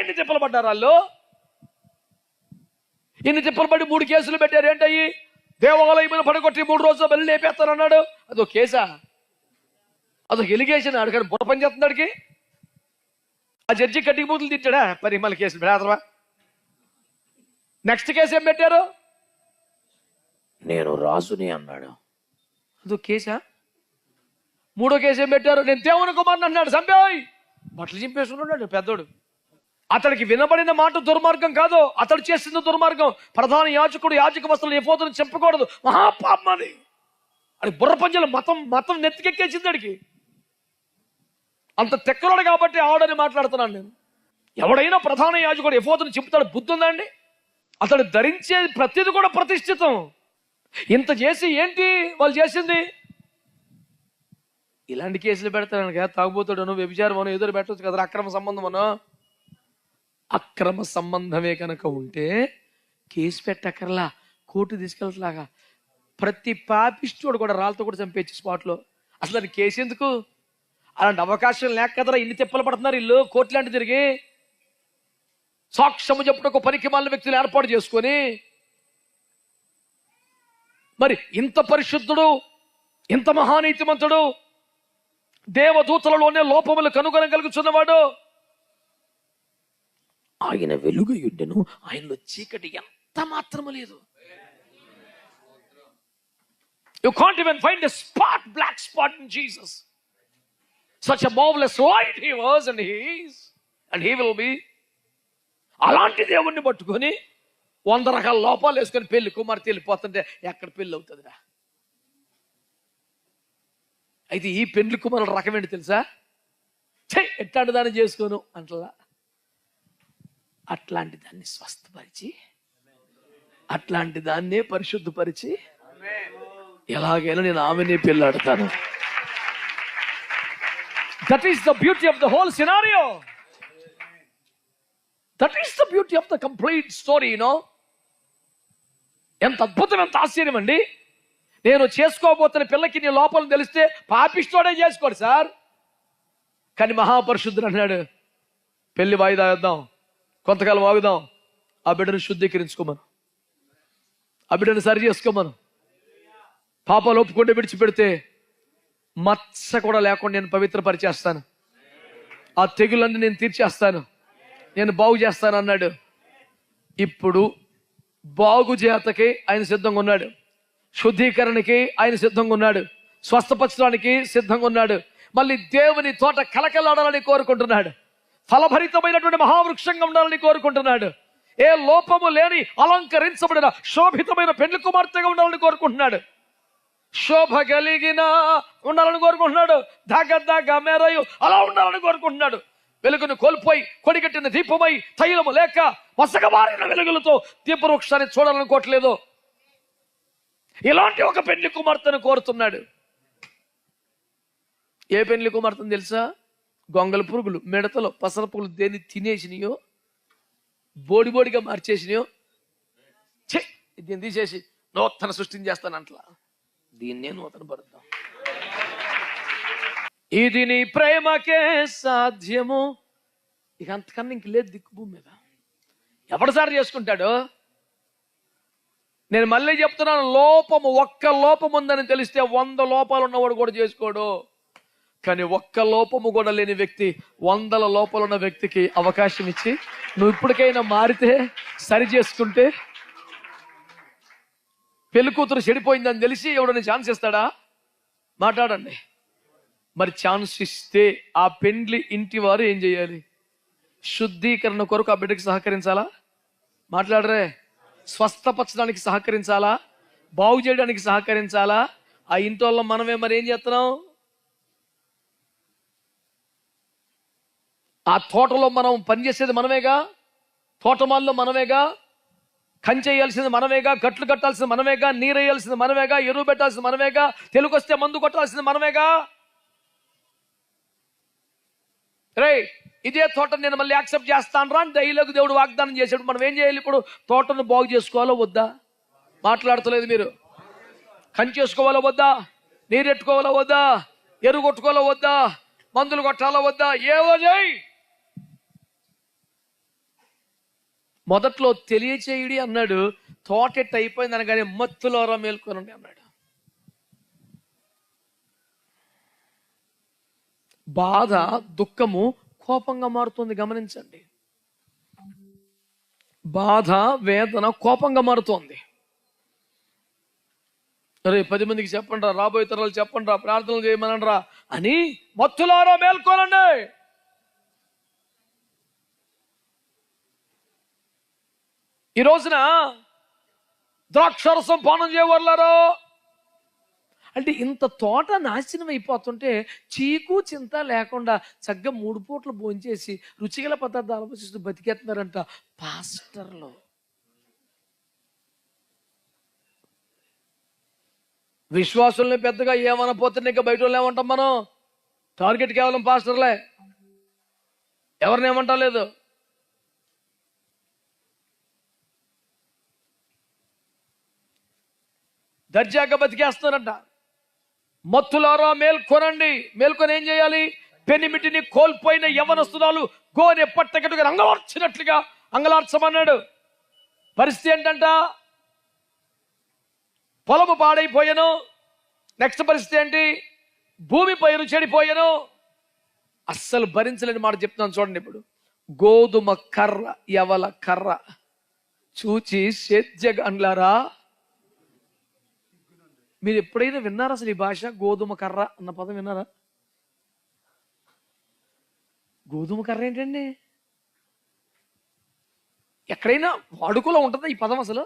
ఇన్ని తిప్పలు పడ్డారు వాళ్ళు? ఇన్ని తిప్పలు పడి మూడు కేసులు పెట్టారు ఏంటయ్యి? దేవాలయం మీద పడగొట్టి మూడు రోజులు వెళ్ళి లేపేస్తానన్నాడు అదో కేసా? అదొక ఎలిగేషన్ అడిగాడు బుర్ర పని చేస్తున్నాడికి ఆ జడ్జి కట్టికి బూతులు తిట్టాడా? మరి మళ్ళీ కేసులు పెడతావా నెక్స్ట్ కేసు ఏం పెట్టారు? నేను రాజుని అన్నాడు. అదో కేసా? మూడో కేసు ఏం పెట్టారు? నేను దేవుని కుమార్ని అన్నాడు. సంపేయ్ బట్టలు చింపేసుకున్నాడు పెద్దోడు. అతడికి వినబడిన మాట దుర్మార్గం కాదు. అతడు చేసింది దుర్మార్గం. ప్రధాన యాజకుడు యాజక వస్తువులు ఏ చెప్పకూడదు. మహాపాపం అది అది మతం మతం నెత్తికెక్కేసింది అడికి అంత తెక్కలోడు కాబట్టి ఆడని మాట్లాడుతున్నాను నేను. ఎవడైనా ప్రధాన యాజకుడు ఎఫోతుని చెప్తాడు బుద్ధి ఉందండి అతడు ధరించే ప్రతిది కూడా ప్రతిష్ఠితం. ఇంత చేసి ఏంటి వాళ్ళు చేసింది? ఇలాంటి కేసులు పెడతాను కదా తాగుబోతాడను వ్యభిచారం ఎదురు పెట్టవచ్చు కదా అక్రమ సంబంధమనో. అక్రమ సంబంధమే కనుక ఉంటే కేసు పెట్టక్కర్లా కోర్టు తీసుకెళ్తలాగా ప్రతి పాపిస్టోడు కూడా రాళ్ళతో కూడా చంపేచ్చు స్పాట్లో. అసలు అది కేసు ఎందుకు? అలాంటి అవకాశం లేక కదరా ఇన్ని తిప్పలు పడుతున్నారు ఇల్లు కోర్టు లాంటి తిరిగి. సాక్ష్యము చెప్పుటకు పనికి మాలిన వ్యక్తులు ఏర్పాటు చేసుకొని. మరి ఇంత పరిశుద్ధుడు ఇంత మహానీతిమంతుడు దేవదూతలలోనే లోపములు కనుగొనగలుగుతున్నవాడు ఆయన వెలుగయుండెను. ఆయనలో చీకటి ఎంత మాత్రము లేదు. You can't even find a spot black spot in Jesus such a marvelous light he was and he's and he will be అలాంటి దేవుణ్ణి పట్టుకొని వంద రకాల లోపాలు వేసుకొని పెళ్ళి కుమార్తె వెళ్ళిపోతుంటే ఎక్కడ పెళ్ళి అవుతుందిరా? అయితే ఈ పెళ్ళి కుమారుల రకం ఏంటి తెలుసా? ఛే ఎట్లాంటి దాన్ని చేసుకోను అంటలా. అట్లాంటి దాన్ని స్వస్థపరిచి అట్లాంటి దాన్నే పరిశుద్ధపరిచి ఎలాగైనా నేను ఆమెనే పెళ్ళాడతాను. That is the beauty of the whole scenario that is the beauty of the complete story no ఎంత అద్భుతం ఎంత ఆశ్చర్యం అండి. నేను చేసుకోబోతున్న పిల్లకి నీ లోపల తెలిస్తే పాపిస్తోడే చేసుకోడు సార్. కానీ మహాపరిశుద్ధుడు అన్నాడు పెళ్ళి వాయిదా వేద్దాం. కొంతకాలం ఆగుదాం. ఆ బిడ్డను శుద్ధీకరించుకోమను. ఆ బిడ్డను సరి చేసుకోమను. పాపాలు ఒప్పుకుంటే విడిచిపెడితే మచ్చ కూడా లేకుండా నేను పవిత్రపరిచేస్తాను. ఆ తెగులన్నీ నేను తీర్చేస్తాను. నేను బాగు చేస్తాను అన్నాడు. ఇప్పుడు బాగు చేతకి ఆయన సిద్ధంగా ఉన్నాడు. శుద్ధీకరణకి ఆయన సిద్ధంగా ఉన్నాడు. స్వస్థపరచడానికి సిద్ధంగా ఉన్నాడు. మళ్ళీ దేవుని తోట కలకలాడాలని కోరుకుంటున్నాడు. ఫలభరితమైనటువంటి మహావృక్షంగా ఉండాలని కోరుకుంటున్నాడు. ఏ లోపము లేని అలంకరించబడిన శోభితమైన పెళ్ళి కుమార్తెగా ఉండాలని కోరుకుంటున్నాడు. శోభ కలిగిన ఉండాలని కోరుకుంటున్నాడు. దగ్గ దగ్గ మేరయు అలా ఉండాలని కోరుకుంటున్నాడు. వెలుగును కోల్పోయి కొడిగట్టిన దీపమై తైలము లేక మసగమారిన వెలుగులతో దీపవృక్షాన్ని చూడాలనుకోవట్లేదు ఇలాంటి ఒక పెళ్ళి కుమార్తెను కోరుతున్నాడు. ఏ పెళ్ళి కుమార్తెను తెలుసా? గొంగల పురుగులు మిడతలు పసర పురుగులు దేన్ని తినేసినాయో బోడి బోడిగా మార్చేసినాయో ఛే దీన్ని తీసేసి నూతన సృష్టిని చేస్తానంట్లా. దీన్నే నూతన పరుద్దాం. ఇది నీ ప్రేమకే సాధ్యము. ఇక అంతకన్నా ఇంక లేదు దిక్కు భూమి మీద. ఎవడు సార్ చేసుకుంటాడు? నేను మళ్ళీ చెప్తున్నాను లోపము ఒక్క లోపం ఉందని తెలిస్తే వంద లోపాలు ఉన్నవాడు కూడా చేసుకోడు. కానీ ఒక్క లోపము కూడా లేని వ్యక్తి వందల లోపాలు ఉన్న వ్యక్తికి అవకాశం ఇచ్చి నువ్వు ఇప్పటికైనా మారితే సరి చేసుకుంటే పెళ్ళి కూతురు చెడిపోయిందని తెలిసి ఎవడని ఛాన్స్ ఇస్తాడా? మాట్లాడండి. మరి ఛాన్స్ ఇస్తే ఆ పెండ్లి ఇంటి వారు ఏం చేయాలి? శుద్ధీకరణ కొరకు ఆ బిడ్డకి సహకరించాలా? మాట్లాడరే. స్వస్థపరచడానికి సహకరించాలా? బాగు చేయడానికి సహకరించాలా? ఆ ఇంటి వాళ్ళ మనమే మరి ఏం చేస్తున్నాం? ఆ తోటలో మనం పనిచేసేది మనమేగా? తోటమాల్లో మనమేగా? కంచేయాల్సింది మనమేగా? గట్లు కట్టాల్సింది మనమేగా? నీరేయాల్సింది మనమేగా? ఎరువు పెట్టాల్సింది మనమేగా? తెలుగు వస్తే మందు కొట్టాల్సింది మనమేగా? రే ఇదే తోట నేను మళ్ళీ యాక్సెప్ట్ చేస్తాను రా డైలాగ్ దేవుడు వాగ్దానం చేశాడు. మనం ఏం చేయాలి ఇప్పుడు? తోటను బాగు చేసుకోవాలో వద్దా? మాట్లాడతలేదు మీరు. కంచేసుకోవాలో వద్దా? నీరెట్టుకోవాలో వద్దా? ఎరువు కొట్టుకోవాలో వద్దా? మందులు కొట్టాలో వద్దా? ఏవో చేయి! మొదట్లో తెలియచేయుడి అన్నాడు తోటెట్ అయిపోయింది అనగానే మత్తులోరా మేల్కొనండి అన్నాడు. బాధ దుఃఖము కోపంగా మారుతుంది గమనించండి. బాధ వేదన కోపంగా మారుతోంది. అరే పది మందికి చెప్పండి రా రాబోయే తరాలు చెప్పండి రా ప్రార్థనలు చేయమనండి రా అని మత్తులారా మేల్కోనండి. ఈ రోజున ద్రాక్షరసం పానం చేయవర్లారో? అంటే ఇంత తోట నాశనం అయిపోతుంటే చీకు చింత లేకుండా చక్కగా మూడు పూట్లు భోంచేసి రుచిగల పదార్థాలు ఆలోచిస్తూ బతికేస్తున్నారంట పాస్టర్లు. విశ్వాసుల్ని పెద్దగా ఏమనపోతే ఇంకా బయట వాళ్ళు ఏమంటాం మనం? టార్గెట్ కేవలం పాస్టర్లే. ఎవరిని ఏమంటా దర్జాగా బతికేస్తారంట మత్తులారా మేల్కొనండి. మేల్కొని ఏం చేయాలి? పెనిమిటిని కోల్పోయిన యవనస్తురాలు గోనె పట్టకట్టుగా అంగలార్చినట్లుగా అంగలార్చమన్నాడు. పరిస్థితి ఏంటంట? పొలము పాడైపోయాను. నెక్స్ట్ పరిస్థితి ఏంటి? భూమి పైరు చెడిపోయాను. అస్సలు భరించలేని మాట చెప్తున్నాను చూడండి ఇప్పుడు. గోధుమ కర్ర యవల కర్ర. చూచి సేద్యగండ్లారా మీరు ఎప్పుడైనా విన్నారా అసలు ఈ భాష? గోధుమ కర్ర అన్న పదం విన్నారా? గోధుమ కర్ర ఏంటండి? ఎక్కడైనా వాడుకలో ఉంటుందా ఈ పదం అసలు?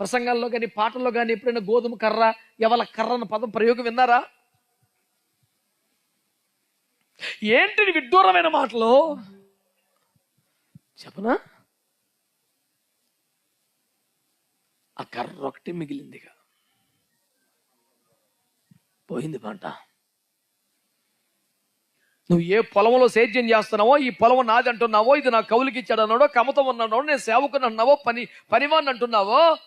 ప్రసంగాల్లో కానీ పాటల్లో కానీ ఎప్పుడైనా గోధుమ కర్ర ఎవల కర్ర అన్న పదం ప్రయోగం విన్నారా? ఏంటిది విడ్డూరమైన మాటలు? చెప్పనా? ఆ కర్ర ఒకటి మిగిలిందిగా పోయింది పంట. నువ్వు ఏ పొలంలో సేద్యం చేస్తున్నావో ఈ పొలం నాది అంటున్నావో ఇది నా కౌలుకి ఇచ్చాడు అన్నాడో కమతం అన్నాడో నేను సేవకుని అన్నావో పని పనివాన్ని అంటున్నావో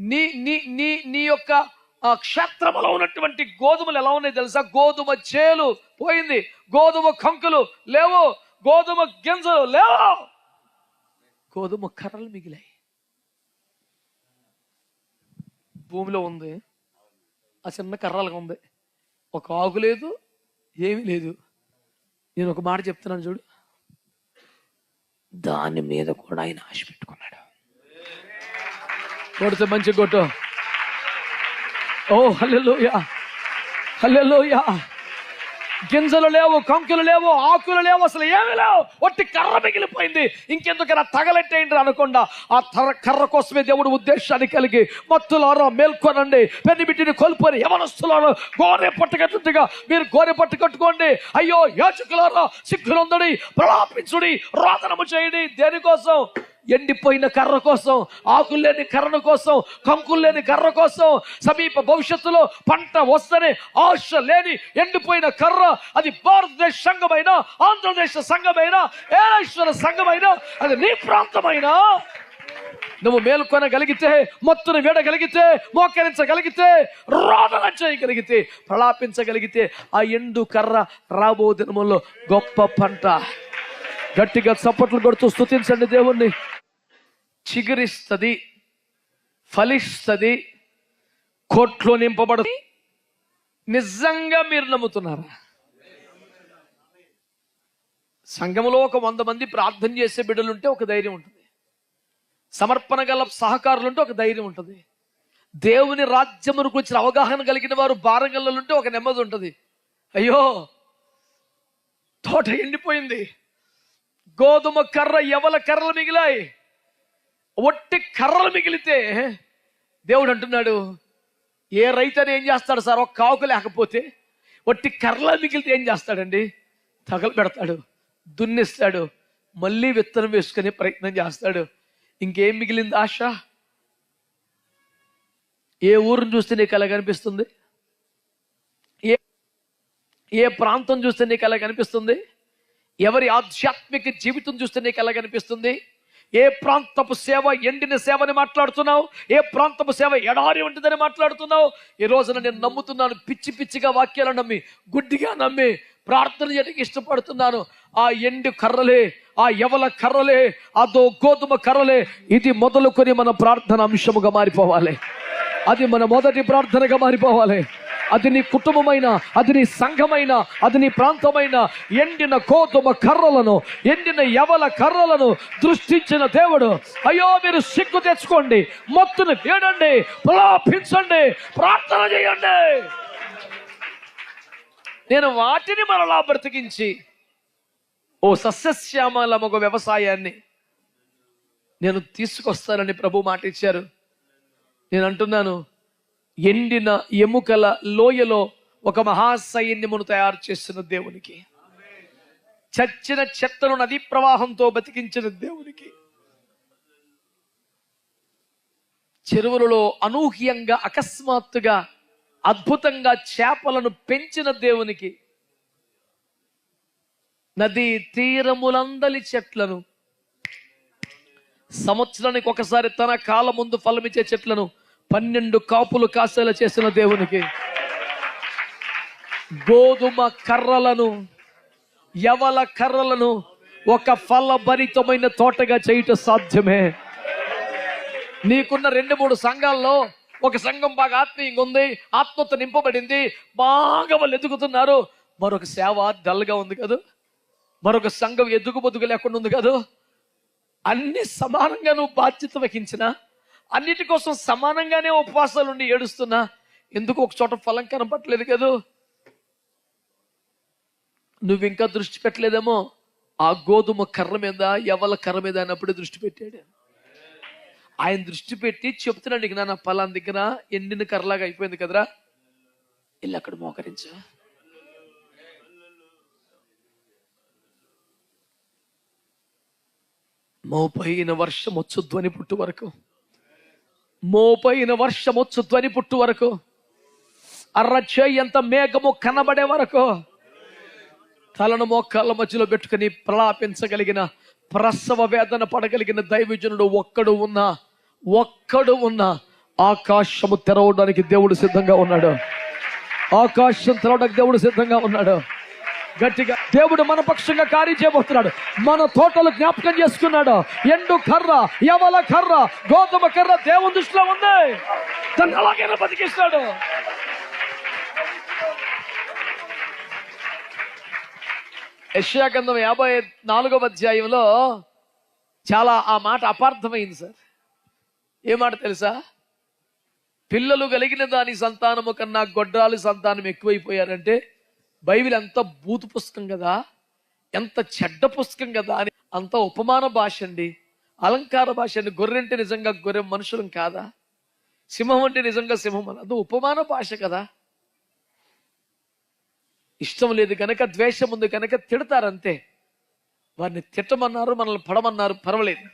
నీ నీ నీ నీ యొక్క ఆ క్షేత్రములో ఉన్నటువంటి గోధుమలు ఎలా ఉన్నాయి తెలుసా? గోధుమ చేలు పోయింది గోధుమ కంకులు లేవు గోధుమ గింజలు లేవు. గోధుమ కర్రలు మిగిలాయి. భూమిలో ఉంది ఆ చిన్న కర్రలుగా ఉంది. ఒక ఆకు లేదు ఏమీ లేదు. నేను ఒక మాట చెప్తున్నాను చూడు. దాని మీద కూడా ఆయన ఆశ పెట్టుకున్నాడు. కొడితే మంచి కొట్టు. ఓ హల్లెలోయా. హల్లెలూయా. గింజలు లేవు కంకులు లేవు ఆకులు లేవు అసలు ఏమీ లేవు. ఒట్టి కర్ర మిగిలిపోయింది. ఇంకెందుకైనా తగలెట్టేయండి అనకుండా. ఆ తర కర్ర కోసమే దేవుడు ఉద్దేశాన్ని కలిగి మత్తులారా మేల్కొనండి. పెన్నిబిట్టిని కోల్పోని యవనస్తులారా గోరె పట్టుకట్టుగా మీరు గోరె పట్టుకట్టుకోండి అయ్యో యాచకులారా సిగ్గులందడి ప్రలాపించుడి రోదనము చేయండి దేనికోసం? ఎండిపోయిన కర్ర కోసం ఆకులు లేని కర్ర కోసం కంకులు లేని కర్ర కోసం సమీప భవిష్యత్తులో పంట వస్తనే ఆశ లేని ఎండిపోయిన కర్ర అది భారతదేశ సంఘమైన ఆంధ్రదేశ సంఘమైన ఏలేశ్వర సంఘమైన అది నీ ప్రాంతమైన? నువ్వు మేల్కొనగలిగితే మొత్తును వేడగలిగితే మోకరించగలిగితే రోదన చేయగలిగితే ప్రలాపించగలిగితే ఆ ఎండు కర్ర రాబో దినముల్లో గొప్ప పంట. గట్టిగా చప్పట్లు కొడుతూ స్థుతించండి దేవుణ్ణి. చిగురిస్తుంది ఫలిస్తుంది కోట్లో నింపబడు నిజంగా మీరు నమ్ముతున్నారా? సంఘములో ఒక వంద మంది ప్రార్థన చేసే బిడ్డలుంటే ఒక ధైర్యం ఉంటుంది. సమర్పణ గల సహకారులుంటే ఒక ధైర్యం ఉంటుంది. దేవుని రాజ్యమును గురించిన అవగాహన కలిగిన వారు భారంగల్లుంటే ఒక నెమ్మది ఉంటుంది. అయ్యో తోట ఎండిపోయింది. గోధుమ కర్ర ఎవల కర్రలు మిగిలాయి? ఒట్టి కర్రలు మిగిలితే దేవుడు అంటున్నాడు ఏ రైతు ఏం చేస్తాడు సార్ ఒక కావుకు లేకపోతే ఒట్టి కర్రలు మిగిలితే ఏం చేస్తాడండి? తగలు పెడతాడు దున్నిస్తాడు మళ్ళీ విత్తనం వేసుకునే ప్రయత్నం చేస్తాడు. ఇంకేం మిగిలింది ఆశ? ఏ ఊరిని చూస్తే నీకు అలా కనిపిస్తుంది ఏ ఏ ప్రాంతం చూస్తే నీకు అలా కనిపిస్తుంది ఎవరి ఆధ్యాత్మిక జీవితం చూస్తే నీకు ఎలా కనిపిస్తుంది ఏ ప్రాంతపు సేవ ఎండిన సేవని మాట్లాడుతున్నావు? ఏ ప్రాంతపు సేవ ఎడారి ఉంటుందని మాట్లాడుతున్నావు? ఈ రోజున నేను నమ్ముతున్నాను పిచ్చి పిచ్చిగా వాక్యాలను నమ్మి గుడ్డిగా నమ్మి ప్రార్థన చేయడానికి ఇష్టపడుతున్నాను. ఆ ఎండు కర్రలే ఆ ఎవల కర్రలే అదో గోధుమ కర్రలే ఇది మొదలుకొని మన ప్రార్థన అంశముగా మారిపోవాలి. అది మన మొదటి ప్రార్థనగా మారిపోవాలి. అది నీ కుటుంబమైన అది నీ సంఘమైన అది నీ ప్రాంతమైన ఎండిన కోతుమ కర్రలను ఎండిన యవల కర్రలను దృష్టించిన దేవుడు అయ్యో మీరు సిగ్గు తెచ్చుకోండి మొత్తుని వేడండి ప్రలాపించండి ప్రార్థన చేయండి. నేను వాటిని మరలా బ్రతికించి ఓ సస్యశ్యామలమొక వ్యవసాయాన్ని నేను తీసుకొస్తానని ప్రభు మాట ఇచ్చారు నేను అంటున్నాను ఎండిన ఎముకల లోయలో ఒక మహాసైన్యమును తయారు చేసిన దేవునికి. చచ్చిన చెత్తను నదీ ప్రవాహంతో బతికించిన దేవునికి. చెరువులలో అనూహ్యంగా అకస్మాత్తుగా అద్భుతంగా చేపలను పెంచిన దేవునికి. నది తీరములందలి చెట్లను సంవత్సరానికి ఒకసారి తన కాలం ముందు ఫలమిచ్చే చెట్లను పన్నెండు కాపులు కాసేలా చేసిన దేవునికి గోధుమ కర్రలను యవల కర్రలను ఒక ఫలభరితమైన తోటగా చేయటం సాధ్యమే. నీకున్న రెండు మూడు సంఘాల్లో ఒక సంఘం బాగా ఆత్మీయంగా ఉంది ఆత్మతో నింపబడింది బాగా వాళ్ళు ఎదుగుతున్నారు. మరొక సేవ డల్గా ఉంది కదా? మరొక సంఘం ఎదుగు లేకుండా ఉంది కదా? అన్ని సమానంగా నువ్వు బాధ్యత వహించిన అన్నిటి కోసం సమానంగానే ఉపవాసాలు ఉండి ఏడుస్తున్నా? ఎందుకు ఒక చోట ఫలం కనపట్లేదు కదూ? నువ్వు ఇంకా దృష్టి పెట్టలేదేమో? ఆ గోధుమ కర్ర మీద ఎవల కర్ర మీద అన్నప్పుడే దృష్టి పెట్టాడు. ఆయన దృష్టి పెట్టి చెప్తున్నాడు నీకు నా పలాన్ దగ్గర ఎండిన కర్రలాగా అయిపోయింది కదరా? వెళ్ళి అక్కడ మోకరించా. మోపైన వర్షం వచ్చు ధ్వని పుట్టు వరకు. మోపైన వర్షము ధ్వని పుట్టు వరకు. అర్రచే ఎంత మేఘము కనబడే వరకు. తలను మోకాళ్ళ మధ్యలో పెట్టుకుని ప్రలాపించగలిగిన ప్రసవ వేదన పడగలిగిన దైవజనుడు ఒక్కడు ఉన్నా ఒక్కడు ఉన్నా ఆకాశము తెరవడానికి దేవుడు సిద్ధంగా ఉన్నాడు. ఆకాశం తెరవడానికి దేవుడు సిద్ధంగా ఉన్నాడు. గట్టిగా దేవుడు మన పక్షంగా కార్యం చేయబోతున్నాడు. మన తోటలు జ్ఞాపకం చేసుకున్నాడు. ఎండు కర్ర యవల కర్ర గోధుమ కర్ర దేవుని దృష్టిలో ఉంది. దాన్ని అలాగైనా బతికిస్తాడు. యశాగంధం యాభై నాలుగవ అధ్యాయంలో చాలా ఆ మాట అపార్థమైంది సార్. ఏ మాట తెలుసా? పిల్లలు కలిగిన దాని సంతానము కన్నా గొడ్రాలు సంతానం ఎక్కువైపోయారంటే బైబిల్ ఎంత బూతు పుస్తకం కదా? ఎంత చెడ్డ పుస్తకం కదా అని అంత ఉపమాన భాష అండి. అలంకార భాష అండి. గొర్రెంటే నిజంగా గొర్రె మనుషులం కాదా? సింహం అంటే నిజంగా సింహం అని. అది ఉపమాన భాష కదా. ఇష్టం లేదు కనుక ద్వేషం ఉంది కనుక తిడతారంతే. వారిని తిట్టమన్నారు మనల్ని పడమన్నారు పర్వాలేదు.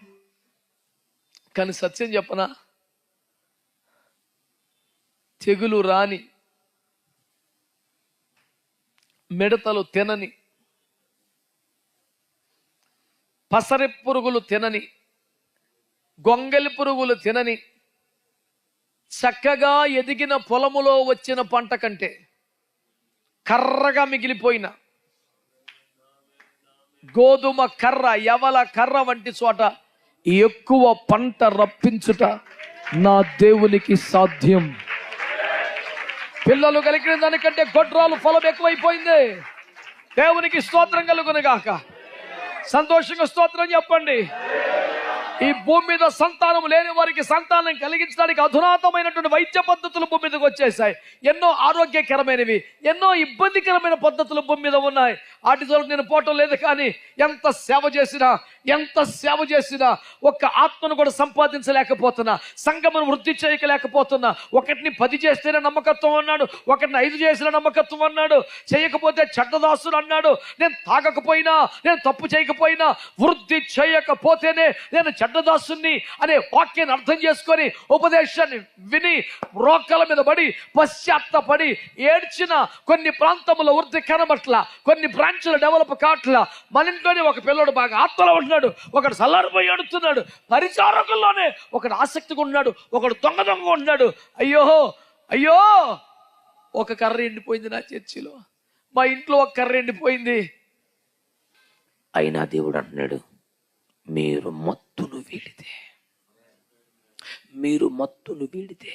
కానీ సత్యం చెప్పనా? తెగులు రాని మిడతలు తినని పసరి పురుగులు తినని గొంగలి పురుగులు తినని చక్కగా ఎదిగిన పొలములో వచ్చిన పంట కంటే కర్రగా మిగిలిపోయిన గోధుమ కర్ర ఎవల కర్ర వంటి చోట ఎక్కువ పంట రప్పించుట నా దేవునికి సాధ్యం. పిల్లలు కలిగిన దానికంటే గొడ్రాలు ఫలం ఎక్కువైపోయింది. దేవునికి స్తోత్రం కలుగునుగాక. సంతోషంగా స్తోత్రం చెప్పండి. ఈ భూమి మీద సంతానం లేని వారికి సంతానం కలిగించడానికి అధునాతమైనటువంటి వైద్య పద్ధతులు భూమి మీదకి వచ్చేసాయి ఎన్నో ఆరోగ్యకరమైనవి ఎన్నో ఇబ్బందికరమైన పద్ధతులు భూమి మీద ఉన్నాయి. వాటి ద్వారా నేను పోవటం లేదు కానీ ఎంత సేవ చేసినా ఎంత సేవ చేసినా ఒక్క ఆత్మను కూడా సంపాదించలేకపోతున్నా సంఘమును వృద్ధి చేయకలేకపోతున్నా ఒకటిని పది చేస్తేనే నమ్మకత్వం అన్నాడు ఒకటిని ఐదు చేసిన నమ్మకత్వం అన్నాడు చేయకపోతే చెడ్డదాసుడు అన్నాడు నేను తాగకపోయినా నేను తప్పు చేయకపోయినా వృద్ధి చేయకపోతేనే నేను చెడ్డదాసుని అనే వాక్యాన్ని అర్థం చేసుకొని ఉపదేశాన్ని విని రోకల మీద పడి పశ్చాత్తపడి ఏడ్చిన కొన్ని ప్రాంతంలో వృద్ధి కనబట్ల కొన్ని బ్రాంచ్లు డెవలప్ కావట్ల మన ఇంట్లోనే ఒక పిల్లడు బాగా ఆత్మలో ఉంటున్నాడు. ఒకడు సల్లారిపోయి అడుగుతున్నాడు పరిచారకుల్లోనే ఒకడు ఆసక్తిగా ఉన్నాడు ఒకడు దొంగ దొంగ ఉంటున్నాడు. అయ్యో అయ్యో ఒక కర్ర ఎండిపోయింది నా చర్చిలో. మా ఇంట్లో ఒక కర్ర ఎండిపోయింది. అయినా దేవుడు అంటున్నాడు మీరు మత్తును వీడితే. మీరు మత్తును వీడితే.